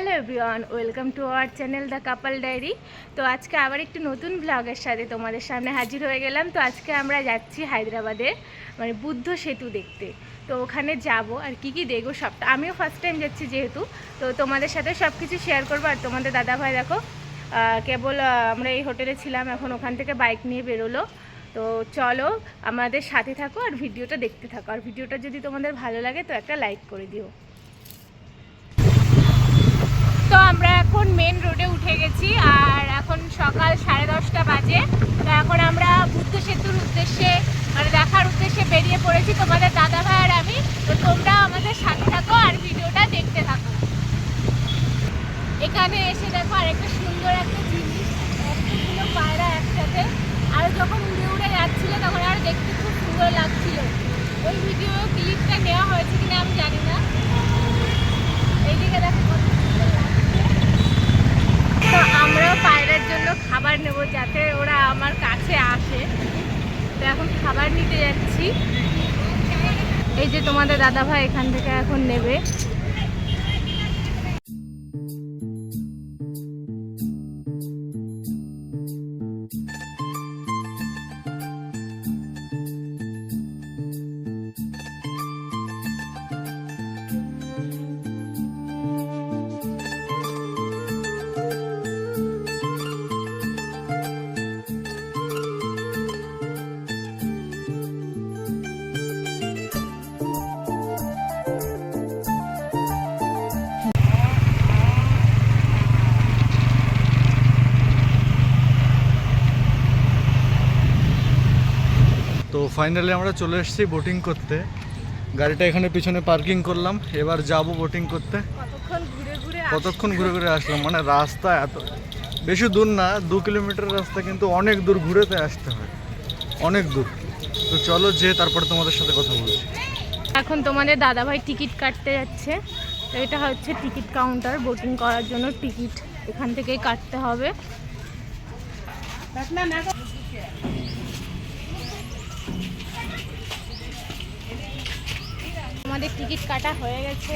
Hello everyone welcome to our channel the couple diary তো আজকে আবার একটি নতুন ব্লগের সাথে তোমাদের সামনে হাজির হয়ে গেলাম। তো আজকে আমরা যাচ্ছি হায়দ্রাবাদে মানে বুদ্ধ সেতু দেখতে। তো ওখানে যাব আর কি কি দেখব সবটা। আমিও ফার্স্ট টাইম যাচ্ছি যেহেতু। তো তোমাদের সাথে সব কিছু শেয়ার করব। আর তোমাদের দাদাভাই দেখো কেবল আমরা এই হোটেলে ছিলাম, এখন ওখান থেকে বাইক নিয়ে বেরোলো। তো চলো আমাদের সাথে থাকো আর ভিডিওটা দেখতে থাকো। আর ভিডিওটা যদি তোমাদের ভালো লাগে তো একটা লাইক করে দিও। তো আমরা এখন মেন রোডে উঠে গেছি আর এখন সকাল সাড়ে দশটা বাজে। তো এখন আমরা বুদ্ধ সেতুর উদ্দেশ্যে মানে দেখার উদ্দেশ্যে বেরিয়ে পড়েছি। তোমাদের দাদা ভাই আর আমি। তো তোমরা আমাদের সাথে থাকো আর ভিডিওটা দেখতে থাকো। এখানে এসে দেখো আরেকটা সুন্দর একটা জিনিস। এতগুলো পায়রা একসাথে। আর যখন উড়ে উড়ে যাচ্ছিল, তখন আর দেখতে খুব সুন্দর লাগছিল। ওই ভিডিও ক্লিপটা নেওয়া হয়েছে কিনা আমি জানি না। এইদিকে দেখো। তো আমরাও পায়রার জন্য খাবার নেব যাতে ওরা আমার কাছে আসে। তো এখন খাবার নিতে যাচ্ছি। এই যে তোমাদের দাদা ভাই এখান থেকে এখন নেবে। ফাইনালি আমরা চলে এসেছি বোটিং করতে। গাড়িটা এখানে পিছনে পার্কিং করলাম এবার যাব বোটিং করতে। কতক্ষণ ঘুরে ঘুরে আসলাম? মানে রাস্তা এত বেশি দূর না দু কিলোমিটার রাস্তা কিন্তু অনেক দূর ঘুরেতে আসতে হয়। অনেক দূর। তো চলো যে তারপরে তোমাদের সাথে কথা বলছি। এখন তোমাদের দাদাভাই টিকিট কাটতে যাচ্ছে। তো এটা হচ্ছে টিকিট কাউন্টার বোটিং করার জন্য টিকিট এখান থেকেই কাটতে হবে। আমাদের টিকিট কাটা হয়ে গেছে।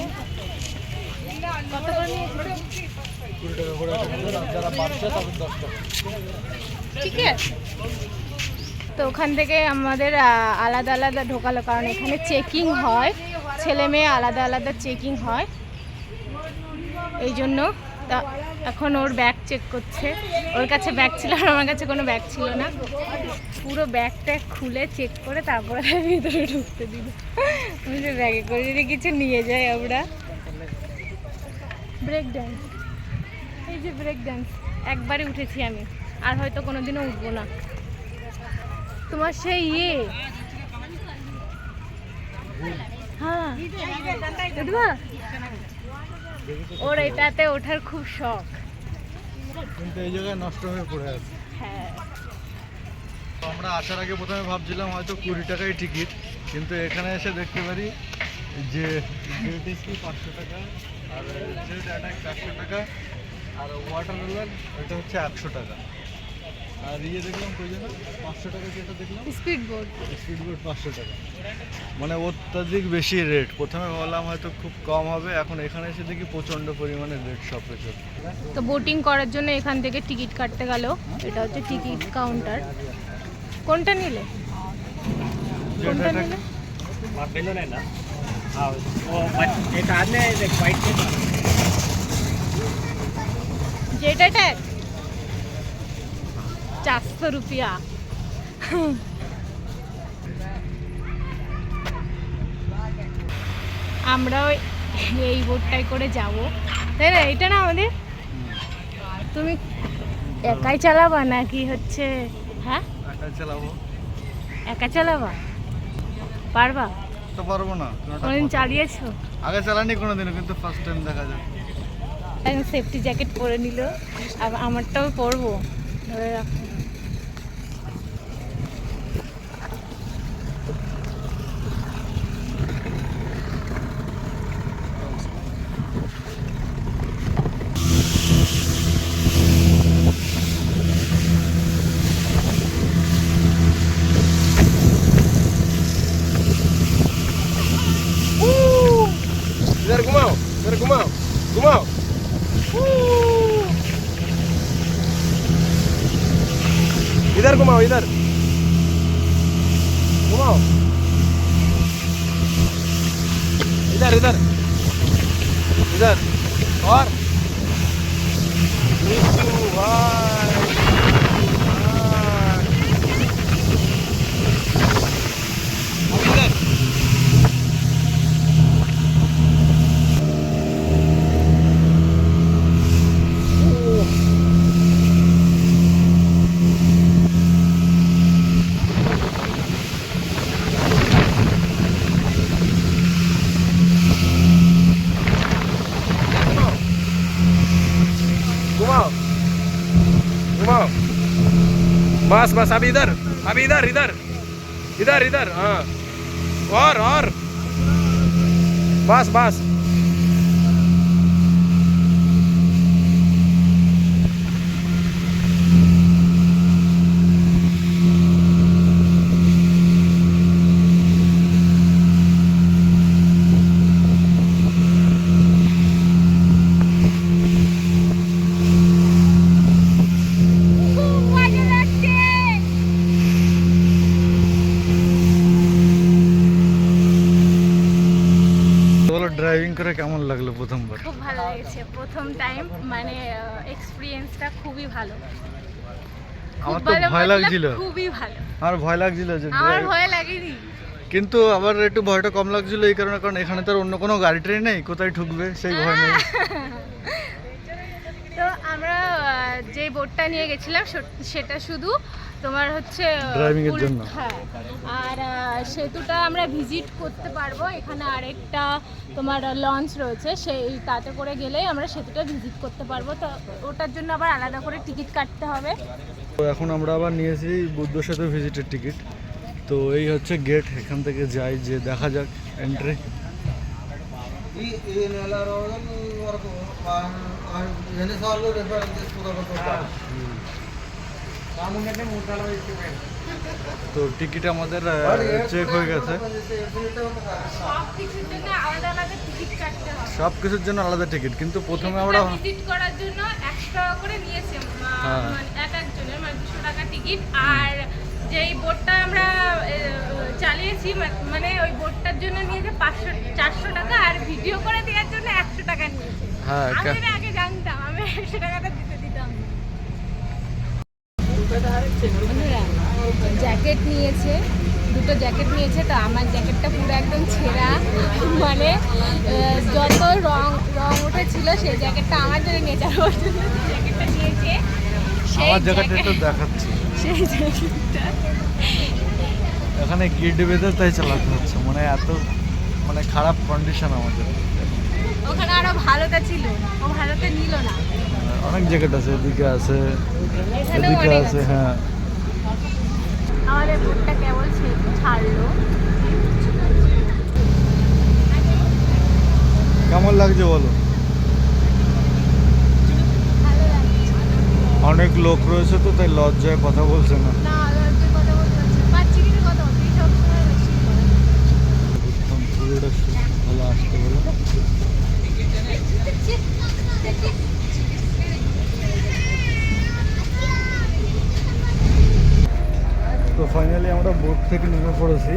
ঠিক আছে তো ওখান থেকে আমাদের আলাদা আলাদা ঢোকালো, কারণ এখানে চেকিং হয়। ছেলে মেয়ে আলাদা আলাদা চেকিং হয়। এই জন্য তা এখন ওর ব্যাগ চেক করছে। ওর কাছে ব্যাগ ছিল আর আমার কাছে কোনো ব্যাগ ছিল না। পুরো ব্যাগ ট্যাগ খুলে চেক করে তারপরে তার ভিতরে ঢুকতে দিল। যে ব্যাগে করে যদি কিছু নিয়ে যাই আমরা। ব্রেক ড্যান্স এই যে ব্রেক ড্যান্স একবারে উঠেছি আমি। আর হয়তো কোনোদিনও উঠবো না। তোমার সেই ইয়ে। উঠবা? ওর এটাতে ওঠার খুব শখ। কিন্তু এই জায়গায় নষ্ট হয়ে পড়ে আছে। হ্যাঁ। তো আমরা আসার আগে প্রথমে ভাবছিলাম হয়তো কুড়ি টাকাই টিকিট কিন্তু এখানে এসে দেখতে পারি যে পাঁচশো টাকা আর জেট অ্যাটাক চারশো টাকা আর ওয়াটার এটা হচ্ছে একশো টাকা। আর ইয়ে দেখলাম কই যেন পাঁচশো টাকা যেটা দেখলাম স্পিড বোর্ড স্পিড বোট পাঁচশো টাকা মানে অত্যাধিক বেশি রেট প্রথমে ভাবলাম হয়তো খুব কম হবে এখন এখানে এসে দেখি প্রচণ্ড পরিমাণে রেট সব কিছু তো বোটিং করার জন্য এখান থেকে টিকিট কাটতে গেল এটা হচ্ছে টিকিট কাউন্টার কোনটা নিলে কোনটা নিলে मटेरियल है ना हाँ वो मट- एक हाथ में एक वाइट में যেটা চারশো রুপিয়া। আমরাও এই বোটটাই করে যাব। তাই না? এটা না আমাদের? তুমি একাই চালাবা নাকি হচ্ছে হ্যাঁ? একা চালাবো। একা চালাবা? পারবা? তো পারব না। কোনোদিন চালিয়েছো? আগে চালানি কোনোদিনও কিন্তু ফার্স্ট টাইম দেখা যায়। সেফটি জ্যাকেট পরে নিল। আর আমারটাও পরবো। ধরে রাখো। Zero gumão, zero gumão, gumão. Uh! Idar gumão, idar. Gumão. Idar, idar. बस बस अभी इधर अभी इधर इधर इधर इधर हाँ और और बस बस করে কেমন লাগল প্রথমবার? খুব ভালো লেগেছে প্রথম টাইম মানে এক্সপিরিয়েন্সটা খুবই ভালো। আমার তো ভয় লাগছিল। খুবই ভালো। আমার ভয় লাগছিল যে আমার ভয় লাগেনি। কিন্তু আবার একটু ভয়টা কম লাগছিল এই কারণে কারণ এখানে তো অন্য কোনো গাড়ি ট্রেন নেই কোথায় ঠুকবে সেই ভয় নেই। তো আমরা যে বোটটা নিয়ে গেছিলাম সেটা শুধু তোমার হচ্ছে Driving এর জন্য। হ্যাঁ আর সেতুটা আমরা ভিজিট করতে পারব এখানে আরেকটা তোমার লঞ্চ রয়েছে সেই তাতে করে গেলেই আমরা সেতুটা ভিজিট করতে পারব তো ওটার জন্য আবার আলাদা করে টিকিট কাটতে হবে তো এখন আমরা আবার নিয়েছি বুদ্ধ সেতু ভিজিটের টিকিট তো এই হচ্ছে গেট এখান থেকে যাই যে দেখা যাক এন্ট্রি ఈ তো টিকিট আমাদের চেক হয়ে গেছে। সব কিছুর জন্য আলাদা আলাদা টিকিট কাটতে সব কিছুর জন্য আলাদা টিকিট কিন্তু প্রথমে আমরা ভিজিট করার জন্য টাকা করে নিয়েছে হ্যাঁ। মানে এক একজনের মানে দুশো টাকা টিকিট। আর যেই বোটটা আমরা চালিয়েছি মানে ওই বোটটার জন্য নিয়েছে পাঁচশো চারশো টাকা আর ভিডিও করে দেওয়ার জন্য একশো টাকা নিয়েছে। হ্যাঁ আমি আগে জানতাম আমি একশো টাকাটা দিতে জ্যাকেট নিয়েছে দুটো জ্যাকেট নিয়েছে তো আমার জ্যাকেটটা পুরো একদম ছেঁড়া। মানে যত রং রং উঠেছিল সেই জ্যাকেটটা আমার জন্য নিয়েছে আর ওর জন্য জ্যাকেটটা নিয়েছে সেই জ্যাকেট- দেখাচ্ছি। সেই জ্যাকেটটা। এখানে গিট বেঁধে তাই চালাতে হচ্ছে মানে এত মানে খারাপ কন্ডিশন আমাদের। ওখানে আরও ভালোটা ছিল। ও ভালোটা নিল না। অনেক জ্যাকেট আছে এদিকে আছে এদিকে আছে হ্যাঁ। আমাদের বোটটা কেবল ছাড়লো। কেমন লাগছে বলো? অনেক লোক রয়েছে তো তাই লজ্জায় কথা বলছে না না লজ্জার কথা বলতে পারছি না। পাঁচ চিকিটের কথা বলছি সবসময় বেশি করে। একদম পুরোটা ভালো আসতে বলো তো ফাইনালি আমরা বোট থেকে নেমে পড়েছি।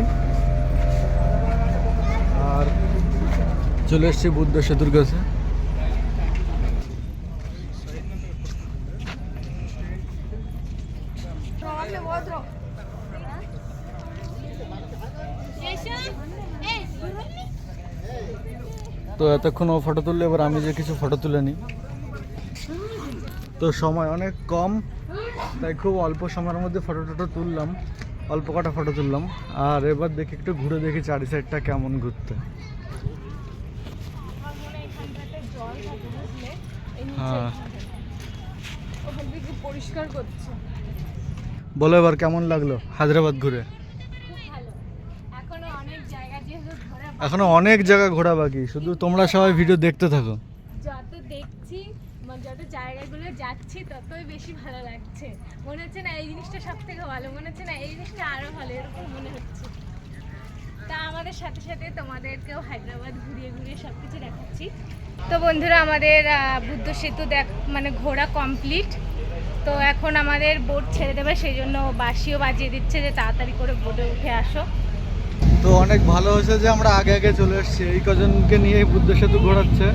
আর চলে এসছি বুদ্ধ সেতুর কাছে। তো এতক্ষণ ও ফটো তুললে এবার আমি যে কিছু ফটো তুলে নিই। তো সময় অনেক কম তাই খুব অল্প সময়ের মধ্যে ফটো টটো তুললাম অল্প কটা ফটো তুললাম। আর এবার দেখি একটু ঘুরে দেখি চারি সাইডটা কেমন ঘুরতে। হয়। বলো এবার কেমন লাগল হায়দ্রাবাদ ঘুরে খুব ভালো এখনও অনেক জায়গা যেহেতু ঘোরা বাকি। এখনও অনেক জায়গা ঘোরা বাকি, শুধু তোমরা সবাই ভিডিও দেখতে থাকো। যত দেখছি মানে যত জায়গাগুলো যাচ্ছি, ততই বেশি ভালো লাগছে। মনে হচ্ছে না এই জিনিসটা সব থেকে ভালো, মনে হচ্ছে না এই জিনিসটা আরও ভালো, এরকম মনে হচ্ছে। তা আমাদের সাথে সাথে তোমাদেরকেও হায়দ্রাবাদ ঘুরিয়ে ঘুরিয়ে সব কিছু দেখাচ্ছি। তো বন্ধুরা, আমাদের বুদ্ধ সেতু দেখ মানে ঘোরা কমপ্লিট তো এখন আমাদের বোট ছেড়ে দেবে, সেই জন্য বাসিও বাজিয়ে দিচ্ছে যে তাড়াতাড়ি করে বোটে উঠে আসো। তো অনেক ভালো হয়েছে যে আমরা আগে আগে চলে এসেছি। এই কজনকে নিয়ে বুদ্ধ সেতু ঘোরাচ্ছে।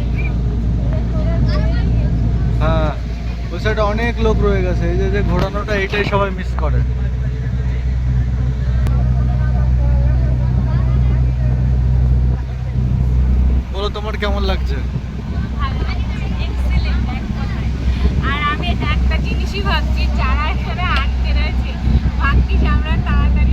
হ্যাঁ ওই সাইডে অনেক লোক রয়ে গেছে। এই যে ঘোরানোটা, এইটাই সবাই মিস করে। বলো, তোমার কেমন লাগছে? আর আমি একটা জিনিসই ভাবছি, যারা এখানে আটকে রয়েছে আমরা তাড়াতাড়ি